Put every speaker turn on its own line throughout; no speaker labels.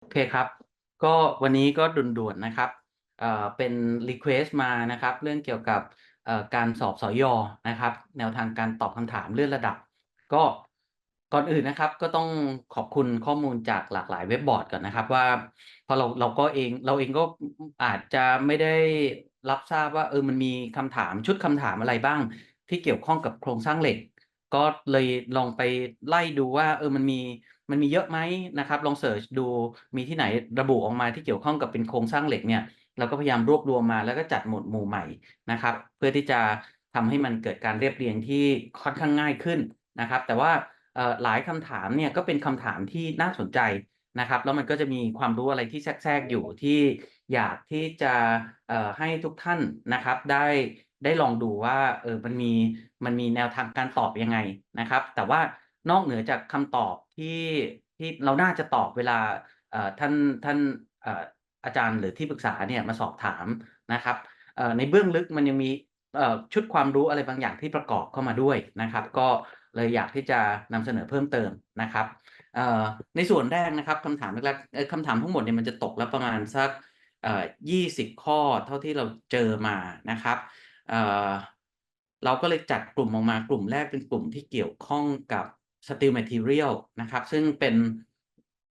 โอเคครับ ก็วันนี้ก็ด่วนๆนะครับเอ่อเป็นรีเควสต์มานะครับ เรื่องเกี่ยวกับเอ่อการสอบสอยอ.นะครับ แนวทางการตอบคำถามเลื่อนระดับ ก็ก่อนอื่นนะครับ ก็ต้องขอบคุณข้อมูลจากหลากหลายเว็บบอร์ดก่อนนะครับ ว่าเพราะเราเราก็เองเราเองก็อออาจจะไม่ได้รับทราบว่าเออมันมีคำถามชุดคำถามอะไรบ้าง ที่เกี่ยวข้องกับโครงสร้างเหล็ก ก็เลยลองไปไล่ดูว่าเออมันมี มันมีเยอะไหมนะครับ ลองเซิร์ชดูมีที่ไหนระบุออกมาที่เกี่ยวข้องกับเป็นโครงสร้างเหล็กเนี่ยเราก็พยายามรวบรวมมาแล้วก็จัดหมวดหมู่ใหม่นะครับ เพื่อที่จะทำให้มันเกิดการเรียบเรียงที่ค่อนข้างง่ายขึ้นนะครับ แต่ว่าหลายคำถามเนี่ยก็เป็นคำถามที่น่าสนใจนะครับ แล้วมันก็จะมีความรู้อะไรที่แทรกๆอยู่ที่อยากที่จะให้ทุกท่านนะครับได้ได้ลองดูว่าเออมันมีมันมีแนวทางการตอบยังไงนะครับ แต่ว่า นอกเหนือจากคำตอบที่ที่เราน่าจะตอบเวลาท่านท่านอาจารย์หรือที่ปรึกษาเนี่ยมาสอบถามนะครับในเบื้องลึกมันยังมีชุดความรู้อะไรบางอย่างที่ประกอบเข้ามาด้วยนะครับ ก็เลยอยากที่จะนำเสนอเพิ่มเติมนะครับในส่วนแรกนะครับคำถามแรกคำถามทั้งหมดเนี่ยมันจะตกแล้วประมาณสักเอ่อ20ข้อเท่าที่เราเจอมานะครับเราก็เลยจัดกลุ่มออกมากลุ่มแรกเป็นกลุ่มที่เกี่ยวข้องกับ Steel Material นะครับ ซึ่งเป็น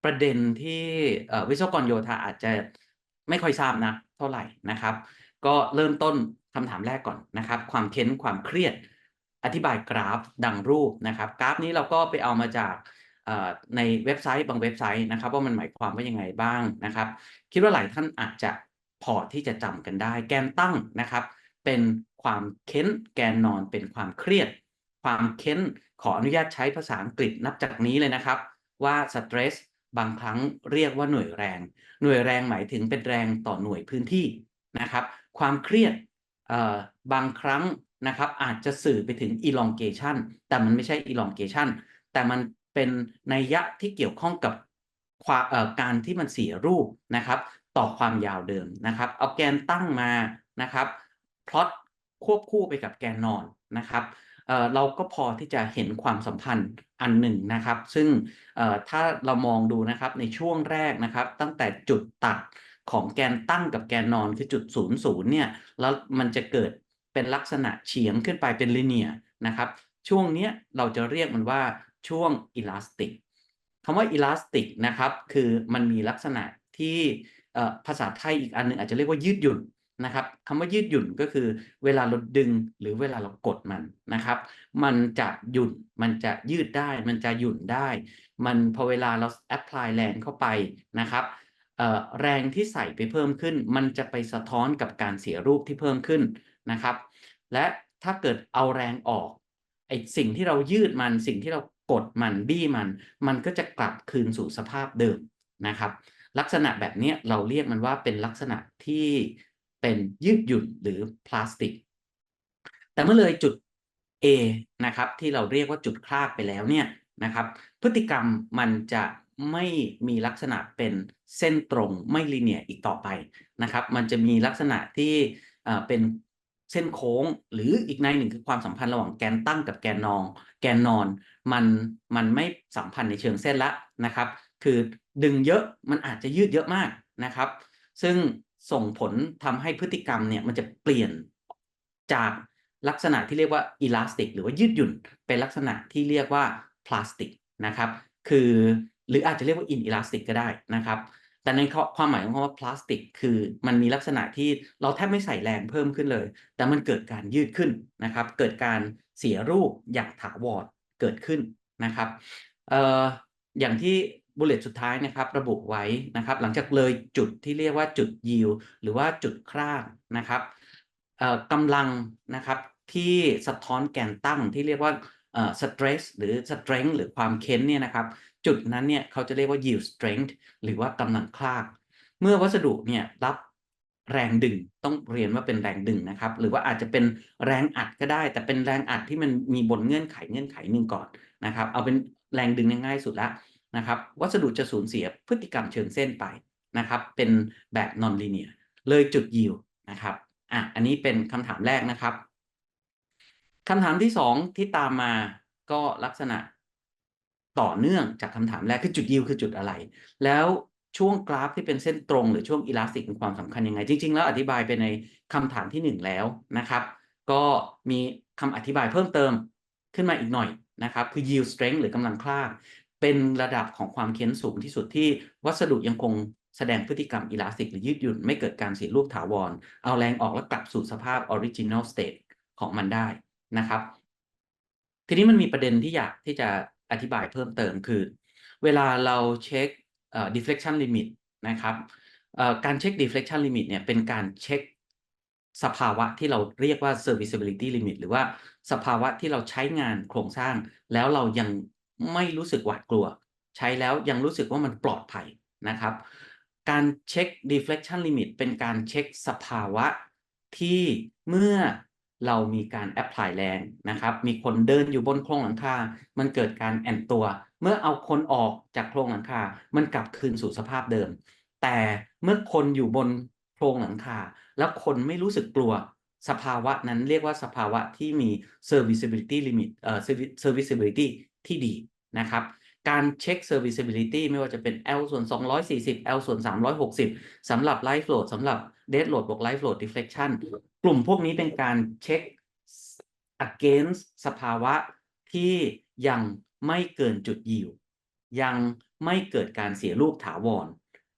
ประเด็นที่วิศวกรโยธาอาจจะไม่ค่อยทราบนักเท่าไหร่นะครับ ก็เริ่มต้นคำถามแรกก่อนนะครับ ความเค้นความเครียดอธิบายกราฟดังรูปนะครับ กราฟนี้เราก็ไปเอามาจากในเว็บไซต์บางเว็บไซต์นะครับว่ามันหมายความว่ายังไงบ้างนะครับ คิดว่าหลายท่านอาจจะพอที่จะจำกันได้ แกนตั้งนะครับ เป็นความเค้นแกนนอนเป็นความเครียด ความเค้นขออนุญาตใช้ภาษาอังกฤษนับจากนี้เลยนะครับ ว่าสตรสบางครั้งเรียกว่าหน่วยแรง หน่วยแรงหมายถึงเป็นแรงต่อหน่วยพื้นที่นะครับ ความเครียดเอ่อบางครั้งนะครับอาจจะสื่อไปถึง elongation แต่มันไม่ใช่ elongation แต่มันเป็นนัยยะที่เกี่ยวข้องกับควาเอ่อการที่มันเสียรูปนะครับ ต่อความยาวเดิมนะครับเอาแกนตั้งมานะครับพลอตควบคู่ไปกับแกนนอนนะครับ เราก็พอที่จะเห็นความสัมพันธ์อันหนึ่งนะครับ ซึ่งถ้าเรามองดูนะครับในช่วงแรกนะครับ ตั้งแต่จุดตัดของแกนตั้งกับแกนนอนคือจุด00เนี่ยแล้วมันจะเกิดเป็นลักษณะเฉียงขึ้นไปเป็น linear นะครับ ช่วงเนี้ยเราจะเรียกมันว่าช่วง Elastic คำว่า Elastic นะครับ คือมันมีลักษณะที่ภาษาไทยอีกอันหนึ่งอาจจะเรียกว่ายืดหยุ่น นะครับคำว่ายืดหยุ่นก็คือเวลาเราดึงหรือเวลาเรากดมันนะครับ มันจะหยุ่นมันจะยืดได้ มันจะหยุ่นได้ มันพอเวลาเราแอปพลายแรงเข้าไปนะครับแรงที่ใส่ไปเพิ่มขึ้น มันจะไปสะท้อนกับการเสียรูปที่เพิ่มขึ้นนะครับ และถ้าเกิดเอาแรงออกไอสิ่งที่เรายืดมันสิ่งที่เรากดมันบี้มัน มันก็จะกลับคืนสู่สภาพเดิมนะครับ ลักษณะแบบนี้เราเรียกมันว่าเป็นลักษณะที่ เป็นยืดหยุ่นหรือพลาสติก แต่เมื่อเลยจุด A นะครับที่เราเรียกว่าจุดคลากไปแล้วเนี่ยนะครับ พฤติกรรมมันจะไม่มีลักษณะเป็นเส้นตรงไม่ linear อีกต่อไปนะครับ มันจะมีลักษณะที่เป็นเส้นโค้ง หรืออีกในหนึ่งคือความสัมพันธ์ระหว่างแกนตั้งกับแกนนอง แกนนอนมันมันไม่สัมพันธ์ในเชิงเส้นล้วนะครับ คือดึงเยอะมันอาจจะยืดเยอะมากนะครับ ซึ่ง ส่งผลทำให้พฤติกรรมเนี่ยมันจะเปลี่ยนจากลักษณะที่เรียกว่า Elastic หรือว่ายืดหยุ่น เป็นลักษณะที่เรียกว่าพลาสติกนะครับคือหรืออาจจะเรียกว่า inelastic ก็ได้นะครับ แต่ในความหมายของคำว่าพลาสติก คือมันมีลักษณะที่เราแทบไม่ใส่แรงเพิ่มขึ้นเลย แต่มันเกิดการยืดขึ้นนะครับ เกิดการเสียรูปอย่างถาวรเกิดขึ้นนะครับอออย่างที่ บุลเลตสุดท้ายนะครับระบุไว้นะครับ หลังจากเลยจุดที่เรียกว่าจุด yield หรือว่าจุดคลากนะครับกำลังนะครับที่สะท้อนแกนตั้งที่เรียกว่าสเตรสหรือ strength หรือความเค้นเนี่ยนะครับ จุดนั้นเนี่ยเขาจะเรียกว่า yield strength หรือว่ากำลังคลาก เมื่อวัสดุเนี่ยรับแรงดึงต้องเรียนว่าเป็นแรงดึงนะครับ หรือว่าอาจจะเป็นแรงอัดก็ได้ แต่เป็นแรงอัดที่มันมีบนเงื่อนไขเงื่อนไขหนึ่งก่อนนะครับ เอาเป็นแรงดึงง่ายสุดล้ว นะครับ วัสดุจะสูญเสียพฤติกรรมเชิงเส้นไปนะครับ เป็นแบบ non-linear เลยจุด yield นะครับอะอันนี้เป็นคำถามแรกนะครับคำถามที่2ที่ตามมาก็ลักษณะต่อเนื่องจากคำถามแรกคือจุด yield คือจุดอะไร?แล้วช่วงกราฟที่เป็นเส้นตรง หรือช่วงอิลาสติกมีความสำคัญยังไง จริง ๆ แล้วอธิบายไปในคำถามที่หนึ่งแล้วนะครับ ก็มีคำอธิบายเพิ่มเติมขึ้นมาอีกหน่อยนะครับ คือ yield strength หรือกำลังคลาก เป็นระดับของความเค้นสูงที่สุดที่วัสดุยังคงแสดงพฤติกรรมอิลาสติกหรือยืดหยุ่นไม่เกิดการเสียรูปถาวร เอาแรงออกแล้วกลับสู่สภาพ original state ของมันได้นะครับ ทีนี้มันมีประเด็นที่อยากที่จะอธิบายเพิ่มเติมคือ เวลาเราเช็คเอ่อ deflection limit นะครับเอ่อการเช็ค deflection limit เนี่ยเป็นการเช็คสภาวะที่เราเรียกว่า serviceability limit หรือว่าสภาวะที่เราใช้งานโครงสร้าง แล้วเรายัง ไม่รู้สึกหวาดกลัว ใช้แล้วยังรู้สึกว่ามันปลอดภัยนะครับ การเช็ค deflection limit เป็นการเช็คสภาวะที่เมื่อเรามีการ apply แรงนะครับ มีคนเดินอยู่บนโครงหลังคา มันเกิดการแอนตัว เมื่อเอาคนออกจากโครงหลังคา มันกลับคืนสู่สภาพเดิม แต่เมื่อคนอยู่บนโครงหลังคา แล้วคนไม่รู้สึกกลัว สภาวะนั้นเรียกว่าสภาวะที่มี serviceability limit เอ่อ serviceability ที่ดีนะครับ การเช็ค serviceability ไม่ว่าจะเป็น L ส่วน 240 L ส่วน 360สำหรับ live load สำหรับ dead load บวก live load deflection กลุ่มพวกนี้เป็นการเช็ค against สภาวะที่ยังไม่เกินจุดยิวยังไม่เกิดการเสียรูปถาวร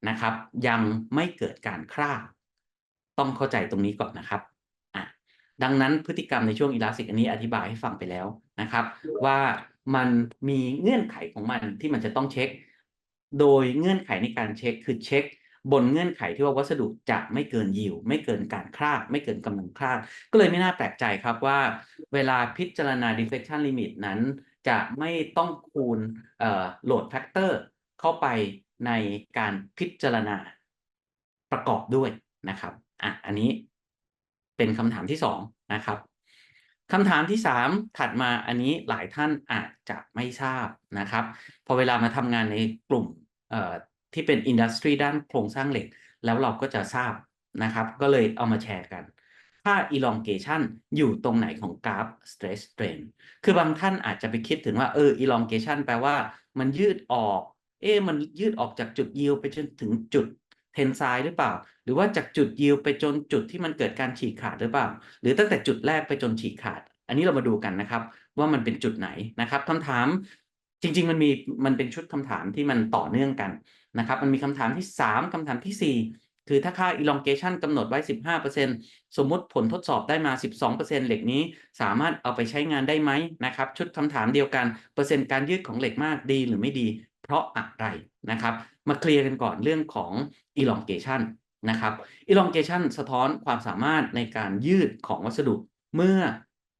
นะครับ ยังไม่เกิดการคร่าต้องเข้าใจตรงนี้ก่อนนะครับอะดังนั้นพฤติกรรมในช่วงอิลาสติกอันนี้อธิบายให้ฟังไปแล้วนะครับ ว่า มันมีเงื่อนไขของมันที่มันจะต้องเช็ค โดยเงื่อนไขในการเช็คคือเช็ค บนเงื่อนไขที่ว่าวัสดุจะไม่เกินยิว ไม่เกินการคลาดไม่เกินกำลังคลาดก็เลยไม่น่าแปลกใจครับว่า เวลาพิจารณา deflection limit นั้น จะไม่ต้องคูณเอ่อ load factor เข้าไปในการพิจารณาประกอบด้วยนะครับอะอันนี้เป็นคำถามที่สองนะครับ คำถามที่สามถัดมาอันนี้หลายท่านอาจจะไม่ทราบนะครับ พอเวลามาทำงานในกลุ่มที่เป็นอินดัสทรีด้านโครงสร้างเหล็ก แล้วเราก็จะทราบนะครับ ก็เลยเอามาแชร์กันถ้า elongation อยู่ตรงไหนของกราฟ stress strain คือบางท่านอาจจะไปคิดถึงว่าเออ elongation แปลว่ามันยืดออก เอ๊มันยืดออกจากจุด yield ไปจนถึงจุด tensile หรือเปล่า หรือว่าจากจุด yield ไปจนจุดที่มันเกิดการฉีกขาดหรือเปล่า หรือตั้งแต่จุดแรกไปจนฉีกขาด อันนี้เรามาดูกันนะครับ ว่ามันเป็นจุดไหนนะครับคำถามจริง ๆ มันมีมันเป็นชุดคำถามที่มันต่อเนื่องกันนะครับ มันมีคำถามที่ 3คำถามทีสี่ 4 คือถ้าค่า elongation กำหนดไว้ 15%สมมุติผลทดสอบได้มา 12%เหล็กนี้สามารถเอาไปใช้งานได้ไหมนะครับ ชุดคำถามเดียวกัน เปอร์เซ็นต์การยืดของเหล็กมากดีหรือไม่ดี เพราะอะไรนะครับ มาเคลียร์กันก่อนเรื่องของ elongation นะครับ elongation สะท้อนความสามารถในการยืดของวัสดุเมื่อ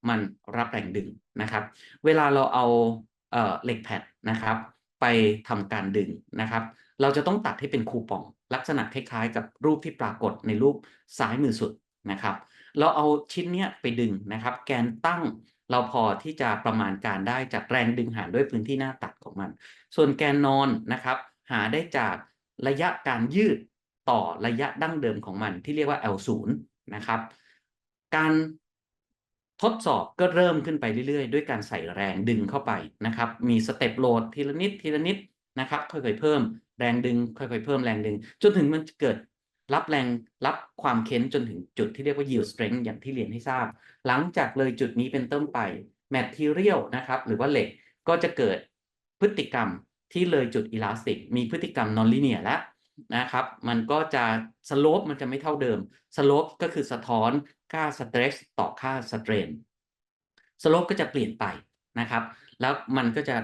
มันรับแรงดึงนะครับ เวลาเราเอาเอ่อเหล็กแผ่นนะครับ ไปทำการดึงนะครับ เราจะต้องตัดให้เป็นคูปอง ลักษณะคล้ายๆ กับรูปที่ปรากฏในรูปซ้ายมือสุดนะครับ เราเอาชิ้นเนี้ยไปดึงนะครับ แกนตั้ง เราพอที่จะประมาณการได้จากแรงดึงหารด้วยพื้นที่หน้าตัดของมัน ส่วนแกนนอนนะครับ หาได้จากระยะการยืดต่อระยะดั้งเดิมของมันที่เรียกว่า L0 นะครับ การทดสอบก็เริ่มขึ้นไปเรื่อยๆ ด้วยการใส่แรงดึงเข้าไปนะครับ มีสเต็ปโหลดทีละนิดทีละนิดนะครับ ค่อยๆเพิ่มแรงดึง ค่อยๆเพิ่มแรงดึง จนถึงมันเกิด รับแรงรับความเค้นจนถึงจุดที่เรียกว่า yield strength อย่างที่เรียนให้ทราบ หลังจากเลยจุดนี้เป็นต้นไป material นะครับ หรือว่าเหล็กก็จะเกิดพฤติกรรมที่เลยจุด elastic มีพฤติกรรม non-linear แล้วนะครับ มันก็จะ slope มันจะไม่เท่าเดิม slope ก็คือสะท้อนค่า stress ต่อค่า strain slope ก็จะเปลี่ยนไปนะครับ แล้วมันก็จะ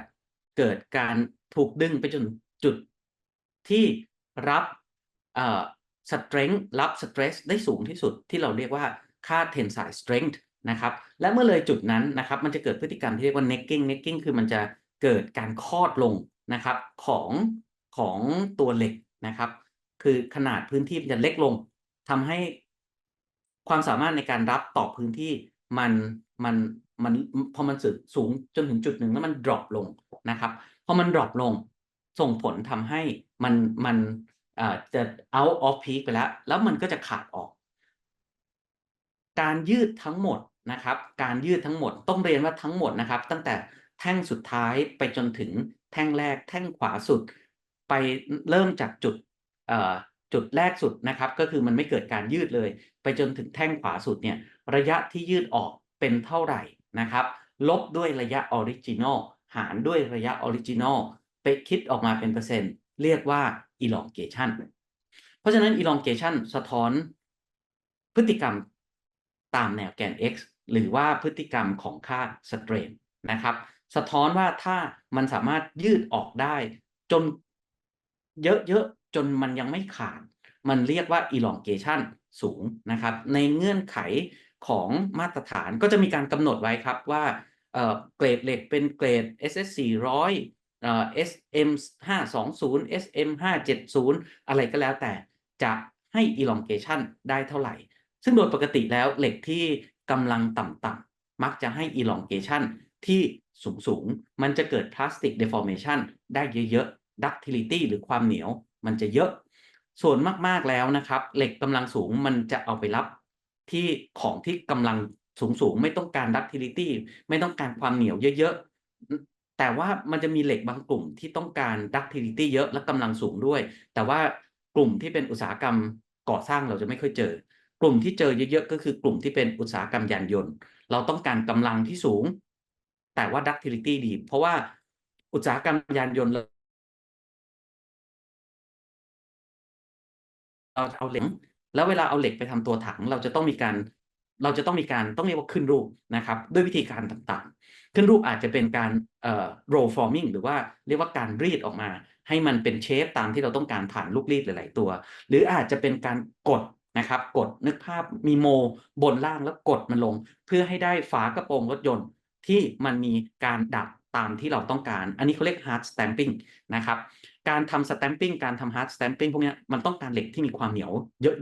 เกิดการถูกดึงไปจนจุดที่รับ เอ่อ strength รับ stress ได้สูงที่สุดที่เราเรียกว่าค่า tensile strength นะครับและเมื่อเลยจุดนั้นนะครับมันจะเกิดพฤติกรรมที่เรียกว่า necking necking คือมันจะเกิดการคลอดลงนะครับของของตัวเหล็กนะครับคือขนาดพื้นที่มันจะเล็กลงทำให้ความสามารถในการรับต่อพื้นที่มันมันมันพอมันสูงสูงจนถึงจุดหนึ่งแล้วมัน drop ลงนะครับพอมัน drop ลงส่งผลทำให้มันมัน อ่อจะ out of peak ไปแล้ว แล้วมันก็จะขาดออก การยืดทั้งหมดนะครับ การยืดทั้งหมดต้องเรียนว่าทั้งหมดนะครับ ตั้งแต่แท่งสุดท้ายไปจนถึงแท่งแรก แท่งขวาสุด ไปเริ่มจากจุดจุดแรกสุดนะครับ ก็คือมันไม่เกิดการยืดเลย ไปจนถึงแท่งขวาสุดเนี่ยระยะที่ยืดออกเป็นเท่าไหร่นะครับ ลบด้วยระยะออริจินอลหารด้วยระยะออริจินอลไปคิดออกมาเป็นเปอร์เซ็นต์ เรียกว่า elongation เพราะฉะนั้น elongation สะท้อนพฤติกรรมตามแนวแกน x หรือว่าพฤติกรรมของค่า strain นะครับ สะท้อนว่าถ้ามันสามารถยืดออกได้ จนเยอะๆ จนมันยังไม่ขาด มันเรียกว่า elongation สูงนะครับ ในเงื่อนไขของมาตรฐานก็จะมีการกำหนดไว้ครับว่าเกรดเหล็กเป็นเกรด SS 400เอ่อ SM 520 SM 570อะไรก็แล้วแต่จะให้ elongation ได้เท่าไหร่ ซึ่งโดยปกติแล้วเหล็กที่กำลังต่ำๆมักจะให้ elongation ที่สูงๆ มันจะเกิด plastic deformation ได้เยอะๆ ductility หรือความเหนียวมันจะเยอะ ส่วนมากๆแล้วนะครับ เหล็กกำลังสูงมันจะเอาไปรับที่ของที่กำลังสูงๆ ไม่ต้องการ ductility ไม่ต้องการความเหนียวเยอะๆ แต่ว่ามันจะมีเหล็กบางกลุ่มที่ต้องการ ductility เยอะและกำลังสูงด้วย แต่ว่ากลุ่มที่เป็นอุตสาหกรรมก่อสร้างเราจะไม่ค่อยเจอ กลุ่มที่เจอเยอะๆก็คือกลุ่มที่เป็นอุตสาหกรรมยานยนต์ เราต้องการกำลังที่สูง แต่ว่า ductility ดี เพราะว่าอุตสาหกรรมยานยนต์เราเอาเหล็ก แล้วเวลาเอาเหล็กไปทำตัวถัง เราจะต้องมีการ เราจะต้องมีการต้องเรียกว่าขึ้นรูปนะครับด้วยวิธีการต่างๆ ขึ้นรูปอาจจะเป็นการเอ่อ roll forming หรือว่าเรียกว่าการรีดออกมา ให้มันเป็นเชฟตามที่เราต้องการผ่านลูกรีดหลาย ๆ ตัว หรืออาจจะเป็นการกดนะครับกดนึกภาพมีโมบนล่างแล้วกดมันลง เพื่อให้ได้ฝากระโปรงรถยนต์ ที่มันมีการดัดตามที่เราต้องการ อันนี้เขาเรียก hard stamping นะครับการทำ stamping การทำ hard stamping พวกนี้มันต้องการเหล็กที่มีความเหนียว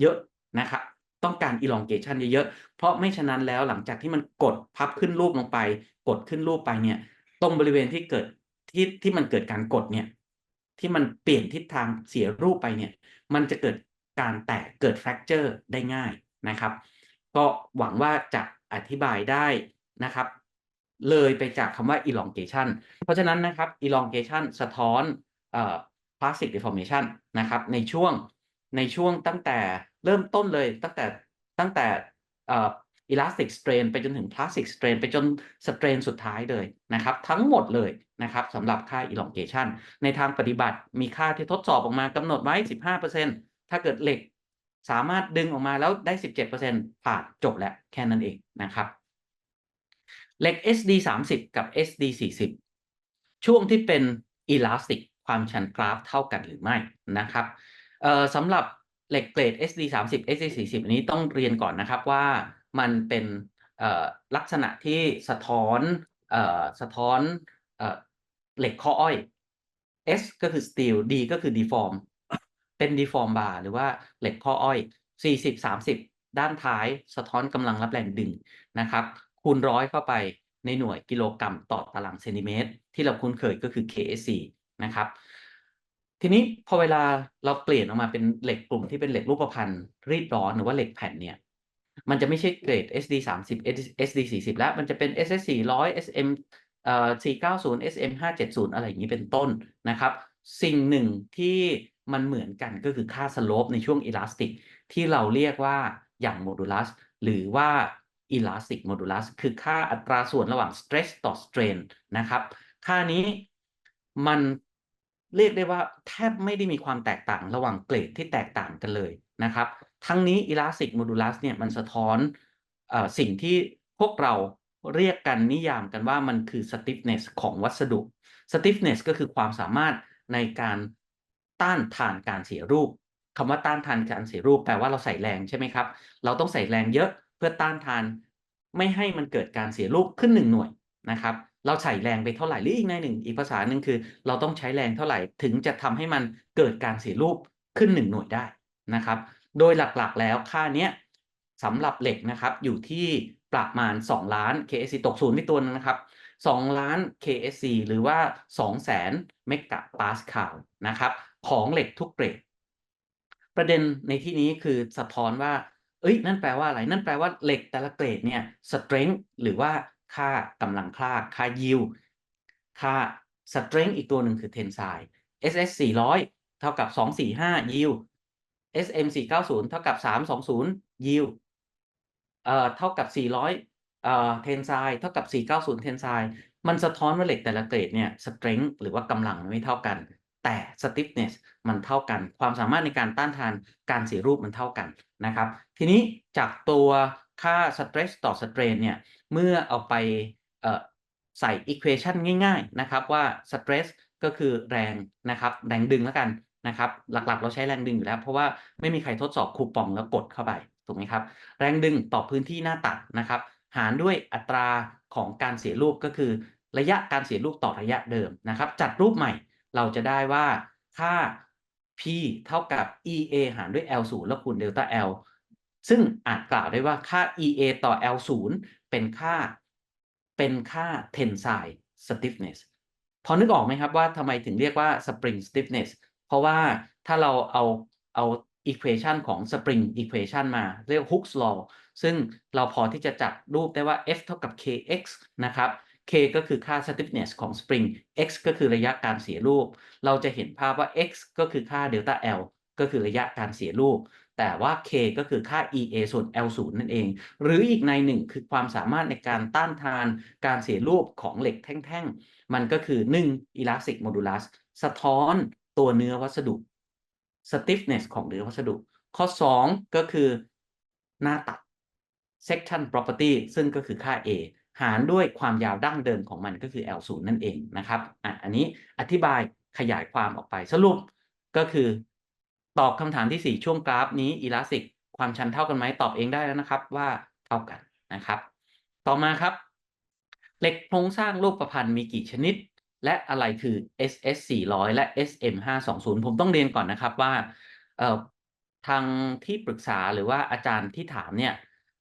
เยอะๆนะครับ ต้องการ elongation เยอะๆ เพราะไม่ฉะนั้นแล้วหลังจากที่มันกดพับขึ้นรูปลงไป กดขึ้นรูปไปเนี่ย ตรงบริเวณที่เกิดที่ที่มันเกิดการกดเนี่ย ที่มันเปลี่ยนทิศทางเสียรูปไปเนี่ย มันจะเกิดการแตกเกิด fracture ได้ง่ายนะครับ ก็หวังว่าจะอธิบายได้นะครับ เลยไปจากคำว่า elongation เพราะฉะนั้นนะครับ elongation สะท้อนเอ่อ plastic deformation นะครับ ในช่วง ในช่วงตั้งแต่เริ่มต้นเลยตั้งแต่ตั้งแต่อ่อ elastic strain ไปจนถึง plastic strain ไปจน strain สุดท้ายเลยนะครับ ทั้งหมดเลยนะครับสำหรับค่า elongation ในทางปฏิบัติมีค่าที่ทดสอบออกมากำหนดไว้ 15%ถ้าเกิดเหล็กสามารถดึงออกมาแล้วได้ 17%ผ่านจบแล้วแค่นั้นเองนะครับเหล็ก SD 30 กับ SD 40ช่วงที่เป็น elastic ความชันกราฟเท่ากันหรือไม่นะครับ เอ่อสำหรับเหล็กเกรด SD 30 SD 40อันนี้ต้องเรียนก่อนนะครับว่ามันเป็นเอ่อลักษณะที่สะท้อนเอ่อสะท้อนเอ่อเหล็กข้ออ้อย S ก็คือ steel D ก็คือ deform เป็น deform bar หรือว่าเหล็กข้ออ้อย 40 30 ด้านท้ายสะท้อนกำลังรับแรงดึงนะครับ คูณร้อยเข้าไปในหน่วยกิโลกรัมต่อตารางเซนติเมตร ที่เราคุ้นเคยก็คือ KSC นะครับ ทีนี้พอเวลาเราเปลี่ยนออกมาเป็นเหล็กกลุ่มที่เป็นเหล็กรูปพรรณรีดร้อนหรือว่าเหล็กแผ่นเนี่ย มันจะไม่ใช่เกรด SD 30 SD 40แล้ว มันจะเป็น SS 400 SM เอ่อ490 SM 570อะไรอย่างนี้เป็นต้นนะครับ สิ่งหนึ่งที่มันเหมือนกันก็คือค่าสโลปในช่วงอิลาสติกที่เราเรียกว่าอย่างโมดูลัสหรือว่า elastic modulus คือค่าอัตราส่วนระหว่าง stress ต่อ strain นะครับ ค่านี้มัน เรียกได้ว่าแทบไม่ได้มีความแตกต่างระหว่างเกรดที่แตกต่างกันเลยนะครับ ทั้งนี้ elastic modulus เนี่ยมันสะท้อนอสิ่งที่พวกเราเรียกกันนิยามกันว่ามันคือ stiffness ของวัสดุ stiffness ก็คือความสามารถในการต้านทานการเสียรูปคำว่าต้านทานการเสียรูปแปลว่าเราใส่แรงใช่ไหมครับ เราต้องใส่แรงเยอะเพื่อต้านทาน ไม่ให้มันเกิดการเสียรูปขึ้นหนึ่งหน่วยนะครับ เราใส่แรงไปเท่าไหร่หรืออีกในหนึ่ง อีกภาษาหนึ่งคือ เราต้องใช้แรงเท่าไหร่ถึงจะทำให้มันเกิดการเสียรูปขึ้นหนึ่งหน่วยได้นะครับ โดยหลักๆแล้วค่าเนี้ยสำหรับเหล็กนะครับอยู่ที่ประมาณ 2 ล้าน KSC ตกศูนย์ไปตัวนึงนะครับ 2 ล้าน KSC หรือว่า2แสนเมกะปาสคาลนะครับ ของเหล็กทุกเกรดประเด็นในที่นี้คือสะท้อนว่า เอ้ย นั่นแปลว่าอะไร นั่นแปลว่าเหล็กแต่ละเกรดเนี่ย strength หรือว่า ค่ากำลังคลาค่า yield ค่า strength อีกตัวหนึ่งคือ t e n s i SS 400 เท่ากับ 245 yield SM 490 เท่ากับ 320 yield เอ่อเท่ากับ 400เอ่อ tensile เท่ากับ 490 t e n s i มันสะท้อนว่าเหล็กแต่ละเกรดเนี่ย strength หรือว่ากำลังไม่เท่ากัน แต่ stiffness มันเท่ากัน ความสามารถในการต้านทานการเสียรูปมันเท่ากันนะครับ ทีนี้จากตัว ค่า stress ต่อ strain เนี่ย เมื่อเอาไปเอ่อใส่ equation ง่าย ๆ นะครับว่า stress ก็คือแรงนะครับ แรงดึงแล้วกันนะครับ หลักๆ เราใช้แรงดึงอยู่แล้ว เพราะว่าไม่มีใครทดสอบคูปองแล้วกดเข้าไป ถูกไหมครับ แรงดึงต่อพื้นที่หน้าตัดนะครับ หารด้วยอัตราของการเสียรูปก็คือ ระยะการเสียรูปต่อระยะเดิมนะครับ จัดรูปใหม่เราจะได้ว่าค่า P เท่ากับ EA หารด้วย L0 แล้วคูณเดลต้า L ซึ่งอาจกล่าวได้ว่าค่า EA ต่อ L0 เป็นค่าเป็นค่า tensile stiffness พอนึกออกไหมครับว่าทำไมถึงเรียกว่า spring stiffness เพราะว่าถ้าเราเอาเอา equation ของ spring equation มาเรียก Hooke's law ซึ่งเราพอที่จะจัดรูปได้ว่า F เท่ากับ kx นะครับ k ก็คือค่า stiffness ของ spring x ก็คือระยะการเสียรูป เราจะเห็นภาพว่า x ก็คือค่า delta L ก็คือระยะการเสียรูปแต่ว่า k ก็คือค่า EA ส่วน L0 นั่นเอง หรืออีกในหนึ่งคือความสามารถในการต้านทานการเสียรูปของเหล็กแท่งๆ มันก็คือ 1 elastic modulus สะท้อนตัวเนื้อวัสดุ stiffness ของเนื้อวัสดุ ข้อ 2 ก็คือหน้าตัด section property ซึ่งก็คือค่า A หารด้วยความยาวดั้งเดิมของมันก็คือ L0 นั่นเองนะครับอะอันนี้อธิบายขยายความออกไปสรุปก็คือ ตอบคำถามที่ 4 ช่วงกราฟนี้อีลาสติกความชันเท่ากันไหมตอบเองได้แล้วนะครับว่าเท่ากันนะครับ ต่อมาครับ เหล็กโครงสร้างรูปประพันธ์มีกี่ชนิด และอะไรคือ SS 400และ SM 520ผมต้องเรียนก่อนนะครับว่าทางที่ปรึกษาหรือว่าอาจารย์ที่ถามเนี่ย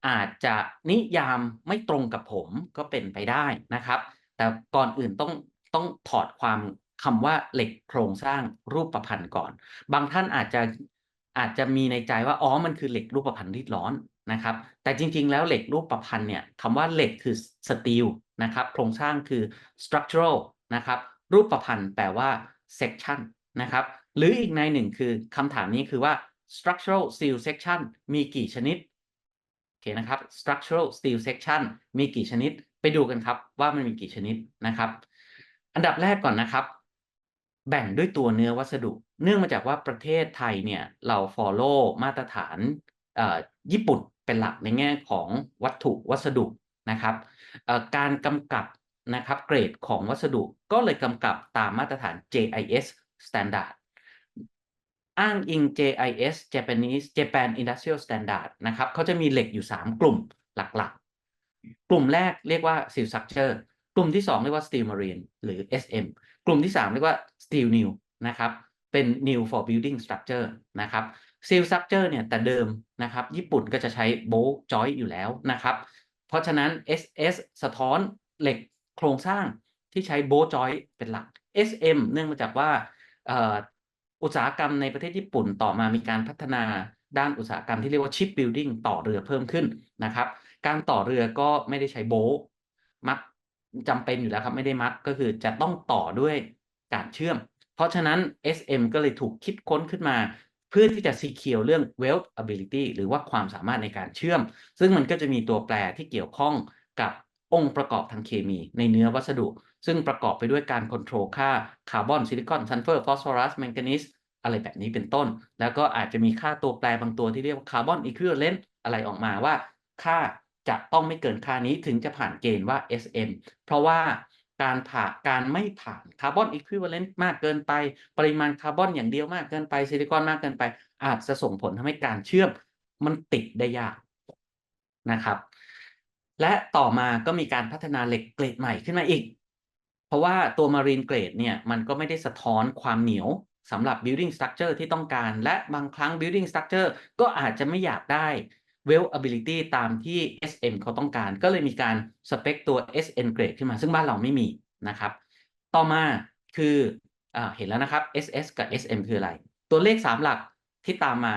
อาจจะนิยามไม่ตรงกับผมก็เป็นไปได้นะครับ แต่ก่อนอื่นต้องต้องถอดความ คำว่าเหล็กโครงสร้างรูปประพันธ์ก่อน บางท่านอาจจะอาจจะมีในใจว่าอ๋อมันคือเหล็กรูปประพันธ์รีดร้อนนะครับ แต่จริง ๆ แล้วเหล็กรูปประพันธ์เนี่ยคำว่าเหล็กคือสตีลนะครับโครงสร้างคือ structural นะครับรูปประพันธ์แปลว่า section นะครับหรืออีกในหนึ่งคือคำถามนี้คือว่า structural steel section มีกี่ชนิดโอเคนะครับ structural steel section มีกี่ชนิด ไปดูกันครับว่ามันมีกี่ชนิดนะครับ อันดับแรกก่อนนะครับ แบ่งด้วยตัวเนื้อวัสดุ เนื่องมาจากว่าประเทศไทยเนี่ยเรา follow มาตรฐานอ่อญี่ปุ่นเป็นหลักในแง่ของวัตถุวัสดุนะครับการกำกับนะครับเกรดของวัสดุก็เลยกำกับตามมาตรฐาน JIS standard อ้างอิง JIS Japanese Japan Industrial Standard นะครับเขาจะมีเหล็กอยู่ 3 กลุ่มหลักๆ กลุ่มแรกเรียกว่า Steel Structure กลุ่มที่ 2 เรียกว่า Steel Marine หรือ SM กลุ่มที่ 3 เรียกว่า Steel New นะครับ เป็น New for Building Structure นะครับ Steel Structure เนี่ยแต่เดิมนะครับ ญี่ปุ่นก็จะใช้ bolt joint อยู่แล้วนะครับ เพราะฉะนั้น SS สะท้อนเหล็กโครงสร้างที่ใช้ bolt joint เป็นหลัก SM เนื่องมาจากว่าอุตสาหกรรมในประเทศญี่ปุ่นต่อมามีการพัฒนาด้านอุตสาหกรรมที่เรียกว่า ship building ต่อเรือเพิ่มขึ้นนะครับ การต่อเรือก็ไม่ได้ใช้โบมัดจำเป็นอยู่แล้วครับ ไม่ได้มัดก็คือจะต้องต่อด้วย การเชื่อม เพราะฉะนั้น SM ก็เลยถูกคิดค้นขึ้นมา เพื่อที่จะ secure เรื่อง weld ability หรือว่าความสามารถในการเชื่อม ซึ่งมันก็จะมีตัวแปรที่เกี่ยวข้องกับองค์ประกอบทางเคมีในเนื้อวัสดุ ซึ่งประกอบไปด้วยการคอนโทรลค่าคาร์บอนซิลิคอนซัลเฟอร์ฟอสฟอรัสแมงกานีสอะไรแบบนี้เป็นต้น แล้วก็อาจจะมีค่าตัวแปรบางตัวที่เรียกว่าคาร์บอนอีควิเลนต์อะไรออกมาว่า ค่าจะต้องไม่เกินค่านี้ถึงจะผ่านเกณฑ์ว่า SM เพราะว่า การผ่าการไม่ผ่านคาร์บอนอีควิวเลนต์มากเกินไป ปริมาณคาร์บอนอย่างเดียวมากเกินไปซิลิคอนมากเกินไป อาจจะส่งผลทำให้การเชื่อมมันติดได้ยากนะครับ และต่อมาก็มีการพัฒนาเหล็กเกรดใหม่ขึ้นมาอีก เพราะว่าตัว Marine Grade เนี่ยมันก็ไม่ได้สะท้อนความเหนียวสำหรับ building structure ที่ต้องการ และบางครั้ง building structure ก็อาจจะไม่อยากได้ well ability ตามที่ SM เขาต้องการ ก็เลยมีการสเปคตัว SN grade ขึ้นมา ซึ่งบ้านเราไม่มีนะครับ ต่อมาคืออเห็นแล้วนะครับ SS กับ SM คืออะไร ตัวเลข 3 หลักที่ตามมา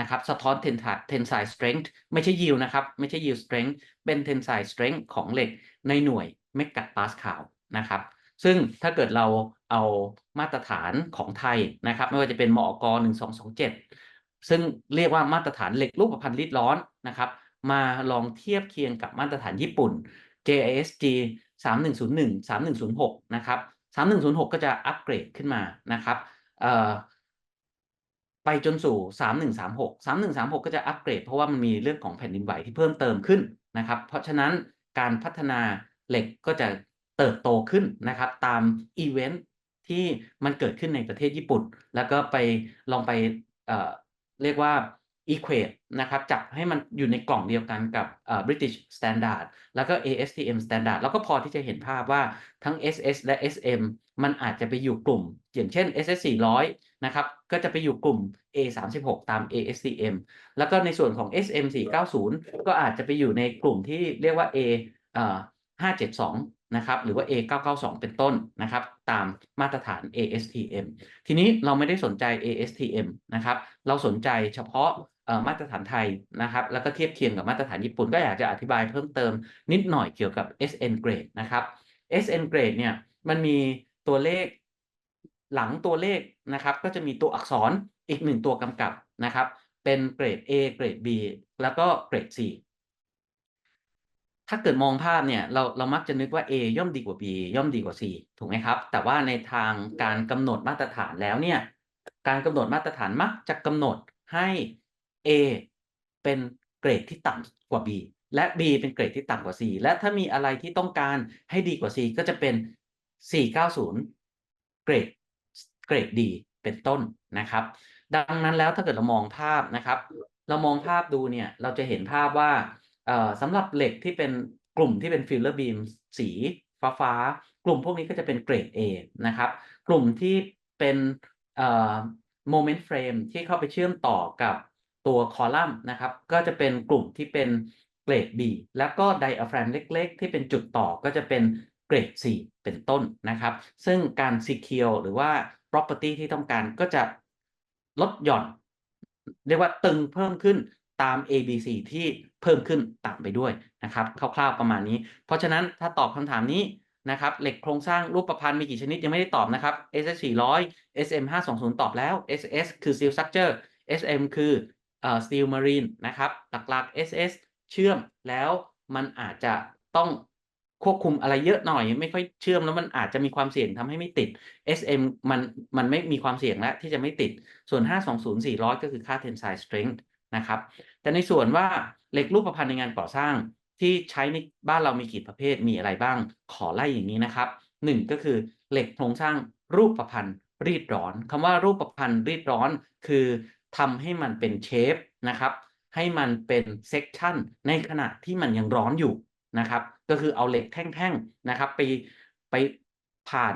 นะครับสะท้อน tensile tensile strength ไม่ใช่ yield นะครับ ไม่ใช่ yield strength เป็น tensile strength ของเหล็กในหน่วยเมกะปาสคาลนะครับซึ่งถ้าเกิดเราเอามาตรฐานของไทยนะครับ ไม่ว่าจะเป็นมอกอ1227ซึ่งเรียกว่ามาตรฐานเหล็กรูปพรรณรีดร้อน นะครับมาลองเทียบเคียงกับมาตรฐานญี่ปุ่น JISG 3101 3106 นะครับ 3106 ก็จะอัปเกรดขึ้นมานะครับไปจนสู่ 3136 3136 ก็จะอัปเกรดเพราะว่ามันมีเรื่องของแผ่นดินไหวที่เพิ่มเติมขึ้นนะครับ เพราะฉะนั้นการพัฒนาเหล็กก็จะเติบโตขึ้นนะครับ ตามอีเวนท์ที่มันเกิดขึ้นในประเทศญี่ปุ่น แล้วก็ไปลองไปเเรียกว่า equate นะครับจับให้มันอยู่ในกล่องเดียวกันกับ British Standard แล้วก็ ASTM Standard แล้วก็พอที่จะเห็นภาพว่าทั้ง SS และ SM มันอาจจะไปอยู่กลุ่ม อย่างเช่น SS 400นะครับก็จะไปอยู่กลุ่ม A 36ตาม ASTM แล้วก็ในส่วนของ SM 490ก็อาจจะไปอยู่ในกลุ่มที่เรียกว่า A เอ่อ572นะครับหรือว่า A 992เป็นต้นนะครับตามมาตรฐาน ASTM ทีนี้เราไม่ได้สนใจ ASTM นะครับเราสนใจเฉพาะ มาตรฐานไทยนะครับ แล้วก็เทียบเคียงกับมาตรฐานญี่ปุ่น ก็อยากจะอธิบายเพิ่มเติมนิดหน่อยเกี่ยวกับ SN grade นะครับ SN grade เนี่ยมันมีตัวเลขหลังตัวเลขนะครับ ก็จะมีตัวอักษรอีกหนึ่งตัวกำกับนะครับ เป็นเกรด A เกรด B แล้วก็เกรด C ถ้าเกิดมองภาพเนี่ยเราเรามักจะนึกว่า A ย่อมดีกว่า B ย่อมดีกว่า C ถูกไหมครับ แต่ว่าในทางการกำหนดมาตรฐานแล้วเนี่ย การกำหนดมาตรฐานมักจะกำหนดให้ A เป็นเกรดที่ต่ำกว่า B และ B เป็นเกรดที่ต่ำกว่า C และถ้ามีอะไรที่ต้องการให้ดีกว่า C ก็จะเป็น 490 เกรดเกรดดีเป็นต้นนะครับ ดังนั้นแล้วถ้าเกิดเรามองภาพนะครับ เรามองภาพดูเนี่ยเราจะเห็นภาพว่าสำหรับเหล็กที่เป็นกลุ่มที่เป็นฟิลเลอร์บีมสีฟ้าฟ้าๆกลุ่มพวกนี้ก็จะเป็นเกรด A นะครับ กลุ่มที่เป็นโมเมนต์เฟรมที่เข้าไปเชื่อมต่อกับ ตัวคอลัมน์นะครับ ก็จะเป็นกลุ่มที่เป็นเกรด B แล้วก็ไดอะแฟรมเล็ก ๆ ที่เป็นจุดต่อก็จะเป็นเกรด C เป็นต้นนะครับ ซึ่งการ secure หรือว่า property ที่ต้องการก็จะลดหย่อน เรียกว่าตึงเพิ่มขึ้นตาม A B C ที่เพิ่มขึ้นตามไปด้วยนะครับ คร่าวๆประมาณนี้ เพราะฉะนั้นถ้าตอบคำถามนี้นะครับเหล็กโครงสร้างรูปประพันธ์มีกี่ชนิดยังไม่ได้ตอบนะครับ SS 400 SM 520ตอบแล้ว SS คือ Steel Structure SM คือ เอ่อ Steel Marine นะครับหลักๆ SS เชื่อมแล้วมันอาจจะต้องควบคุมอะไรเยอะหน่อย ไม่ค่อยเชื่อมแล้วมันอาจจะมีความเสี่ยงทำให้ไม่ติด SM มันมันไม่มีความเสี่ยงแล้วที่จะไม่ติดส่วน 520 400 ก็คือค่า tensile strength นะครับ แต่ในส่วนว่าเหล็กรูปประพรรณในงานก่อสร้างที่ใช้ในบ้านเรามีกี่ประเภทมีอะไรบ้างขอไล่อย่างนี้นะครับหนึ่งก็คือเหล็กโครงสร้างรูปประพันธ์รีดร้อนคำว่ารูปประพันธ์รีดร้อน คือ ทำให้มันเป็นเชฟนะครับ ให้มันเป็นเซกชันในขณะที่มันยังร้อนอยู่นะครับ ก็คือเอาเหล็กแท่งๆนะครับไปไปผ่าน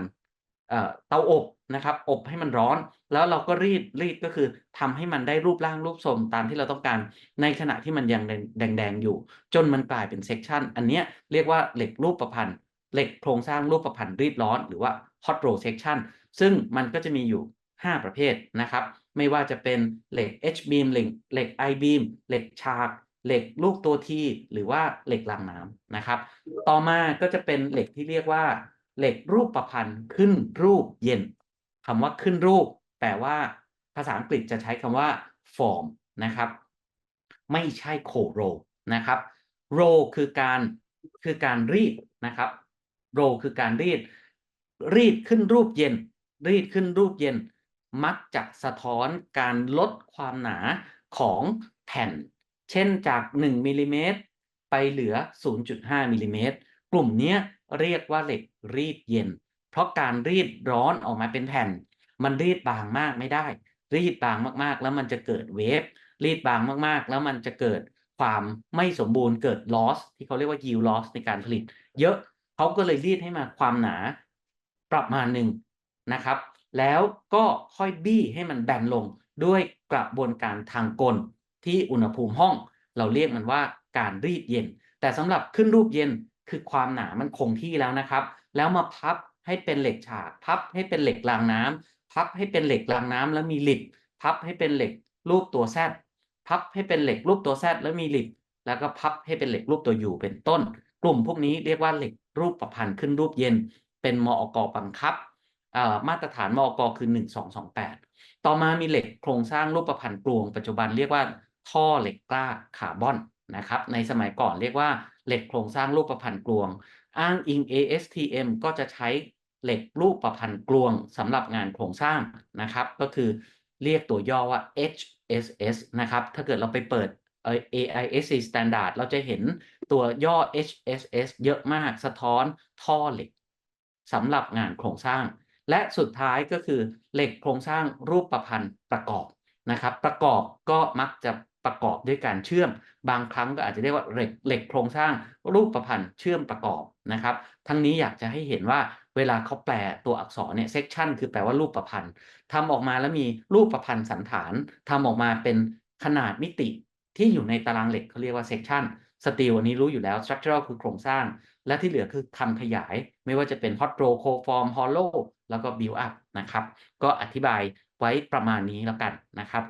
เอ่อเตาอบนะครับอบให้มันร้อน แล้วเราก็รีดรีดก็คือทำให้มันได้รูปร่างรูปทรงตามที่เราต้องการ ในขณะที่มันยังแดงๆอยู่ จนมันกลายเป็นเซกชันอันนี้เรียกว่าเหล็กรูปประพันธ์เหล็กโครงสร้างรูปประพันธ์รีดร้อน หรือว่า hot roll section ซึ่งมันก็จะมีอยู่ 5 ประเภทนะครับ ไม่ว่าจะเป็นเหล็ก H beam เหล็กเหล็ก I beam เหล็กฉากเหล็กลูกตัวทีหรือว่าเหล็กรางน้ำนะครับ ต่อมาก็จะเป็นเหล็กที่เรียกว่า เหล็กรูปประพันธ์ขึ้นรูปเย็นคำว่าขึ้นรูป แปลว่า ภาษาอังกฤษจะใช้คำว่า form นะครับ ไม่ใช่โคโรนะครับโรคือการคือการรีดนะครับโรคือการรีด รีดขึ้นรูปเย็น รีดขึ้นรูปเย็น มักจะสะท้อนการลดความหนาของแผ่น เช่นจาก 1มิลลิเมตรไปเหลือ 0.5มิลลิเมตรกลุ่มเนี้ยเรียกว่าเหล็กรีดเย็น เพราะการรีดร้อนออกมาเป็นแผ่น มันรีดบางมากไม่ได้ รีดบางมากๆ แล้วมันจะเกิดเวฟรีดบางมากๆ แล้วมันจะเกิดความไม่สมบูรณ์เกิด loss ที่เขาเรียกว่า yield loss ในการผลิต เยอะเขาก็เลยรีดให้มาความหนาประมาณหนึ่งนะครับ แล้วก็ค่อยบี้ให้มันแบนลงด้วยกระบวนการทางกล ที่อุณหภูมิห้อง เราเรียกมันว่าการรีดเย็น แต่สำหรับขึ้นรูปเย็นคือความหนามันคงที่แล้วนะครับ แล้วมาพับให้เป็นเหล็กฉากพับให้เป็นเหล็กรางน้ำพับให้เป็นเหล็กรางน้ำแล้วมีหลิบพับให้เป็นเหล็กรูปตัวแซดพับให้เป็นเหล็กรูปตัวแซดแล้วมีหลิบแล้วก็พับให้เป็นเหล็กรูปตัวยูเป็นต้น กลุ่มพวกนี้เรียกว่าเหล็กรูปประพันธ์ขึ้นรูปเย็น เป็นมอกบังคับ มาตรฐานมอกคือ 1228 ต่อมามีเหล็กโครงสร้างรูปพรรณกลวง ปัจจุบันเรียกว่าท่อเหล็กกล้าคาร์บอนนะครับ ในสมัยก่อนเรียกว่าเหล็กโครงสร้างรูปพรรณกลวง อ้างอิง ASTM ก็จะใช้เหล็กรูปประพันธ์กลวงสำหรับงานโครงสร้างนะครับ ก็คือเรียกตัวย่อว่า HSS นะครับ ถ้าเกิดเราไปเปิด AISC Standard เราจะเห็นตัวย่อ HSS เยอะมากสะท้อนท่อเหล็กสำหรับงานโครงสร้าง และสุดท้ายก็คือเหล็กโครงสร้างรูปประพันธ์ประกอบนะครับ ประกอบก็มักจะประกอบด้วยการเชื่อม บางครั้งก็อาจจะเรียกว่าเหล็กเหล็กโครงสร้างรูปประพันธ์เชื่อมประกอบนะครับ ทั้งนี้อยากจะให้เห็นว่าเวลาเขาแปลตัวอักษรเนี่ย section คือแปลว่ารูปประพันธ์ทำออกมาแล้วมีรูปประพันธ์สันฐานทำออกมาเป็นขนาดมิติที่อยู่ในตารางเหล็กเขาเรียกว่า section สตีลอันนี้รู้อยู่แล้ว structural คือโครงสร้าง และที่เหลือคือคำขยาย ไม่ว่าจะเป็น hot roll cold form hollow แล้วก็ build up นะครับ ก็อธิบายไว้ประมาณนี้แล้วกันนะครับ